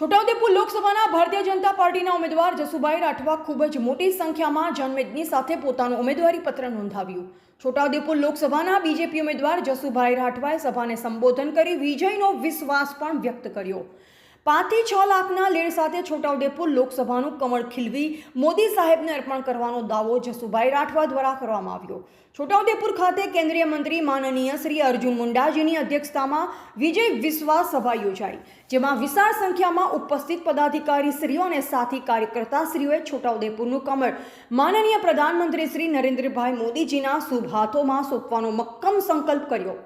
છોટાઉદેપુર લોકસભાના ભારતીય જનતા પાર્ટીના ઉમેદવાર જસુભાઈ રાઠવા ખૂબ જ મોટી સંખ્યામાં જનમેદની સાથે પોતાનું ઉમેદવારી પત્ર નોંધાવ્યું. છોટાઉદેપુર લોકસભાના બીજેપી ઉમેદવાર જસુભાઈ રાઠવાએ સભાને સંબોધન કરી વિજયનો વિશ્વાસ પણ વ્યક્ત કર્યો. પાંચથી છ લાખના લેર સાથે છોટાઉદેપુર લોકસભાનું કમળ ખીલવી મોદી સાહેબને અર્પણ કરવાનો દાવો જસુભાઈ રાઠવા દ્વારા કરવામાં આવ્યો. છોટાઉદેપુર ખાતે કેન્દ્રીય મંત્રી માનનીય શ્રી અર્જુન મુંડાજીની અધ્યક્ષતામાં વિજય વિશ્વાસ સભા યોજાઈ, જેમાં વિશાળ સંખ્યામાં ઉપસ્થિત પદાધિકારી શ્રીઓ અને સાથી કાર્યકર્તા શ્રીઓએ છોટાઉદેપુરનું કમળ, માનનીય પ્રધાનમંત્રી શ્રી નરેન્દ્રભાઈ મોદીજીના શુભ હાથોમાં સોંપવાનો મક્કમ સંકલ્પ કર્યો.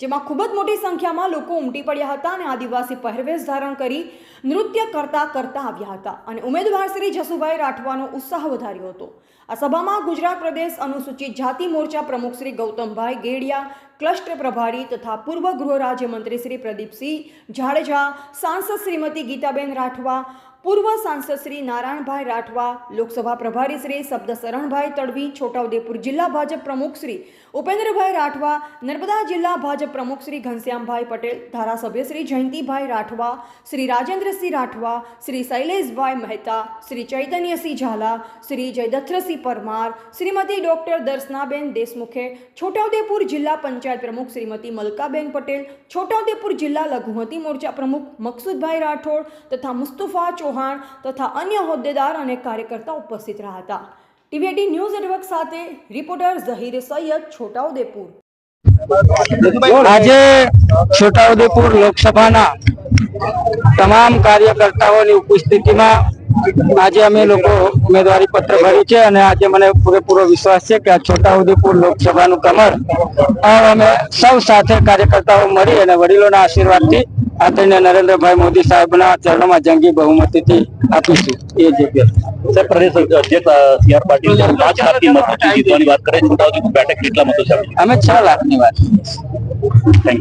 જેમાં ખૂબ જ મોટી સંખ્યામાં લોકો ઉમટી પડ્યા હતા અને આદિવાસી પહેરવેશ ધારણ કરી નૃત્ય કરતા કરતા આવ્યા હતા. અને ઉમેદવાર શ્રી જસુભાઈ રાઠવાનો ઉત્સાહ વધાર્યો હતો. આ સભામાં ગુજરાત પ્રદેશ અનુસૂચિત જાતિ મોરચા પ્રમુખ શ્રી ગૌતમભાઈ ગેડિયા, ક્લસ્ટર પ્રભારી તથા પૂર્વ ગૃહ રાજ્યમંત્રી શ્રી પ્રદીપસિંહ જાડેજા, સાંસદ શ્રીમતી ગીતાબેન રાઠવા પૂર્વ સાંસદ શ્રી નારાયણભાઈ રાઠવા, લોકસભા પ્રભારી શ્રી શબ્દ શરણભાઈ તડવી, છોટાઉદેપુર જિલ્લા ભાજપ પ્રમુખ શ્રી ઉપેન્દ્રભાઈ રાઠવા, નર્મદા જિલ્લા ભાજપ પ્રમુખ શ્રી ઘનશ્યામભાઈ પટેલ, ધારાસભ્ય શ્રી જયંતિભાઈ રાઠવા, શ્રી રાજેન્દ્રસિંહ રાઠવા, શ્રી શૈલેષભાઈ મહેતા, શ્રી ચૈતન્યસિંહ ઝાલા, શ્રી જયદત્રસિંહ પરમાર, શ્રીમતી ડોક્ટર દર્શનાબેન દેશમુખે, છોટાઉદેપુર જિલ્લા પંચાયત પ્રમુખ શ્રીમતી મલકાબેન પટેલ, છોટાઉદેપુર જિલ્લા લઘુમતી મોરચા પ્રમુખ મકસુદભાઈ રાઠોડ તથા મુસ્તુફા ચૌહાણ તથા અન્ય હોદ્દેદાર અને કાર્યકર્તા ઉપસ્થિત રહ્યા હતા. ટીવીએટી ન્યૂઝ નેટવર્ક સાથે રિપોર્ટર ઝહીર સૈયદ છોટાઉદેપુર. આજે છોટાઉદેપુર લોકસભાના તમામ કાર્યકર્તાઓની ઉપસ્થિતિમાં આજે અમે લોકો ઉમેદવારી પત્ર ભરી છે અને આજે મને પૂરેપૂરો વિશ્વાસ છે કે આ છોટાઉદેપુર લોકસભાનું કમર અમે સૌ સાથે કાર્યકર્તાઓ મળી અને વડીલોના આશીર્વાદથી આદરણીય નરેન્દ્રભાઈ મોદી સાહેબના ચરણોમાં જંગી બહુમતીથી આપીશું. એ જગ્યા સર પ્રદેશ અધ્યક્ષ સી આર પાટીલ પાંચ લાખની મતોથી જીતવાની વાત કરે છોટાઉદેપુર બેઠક કેટલા મતો છે? અમે છ લાખની વાત થેન્ક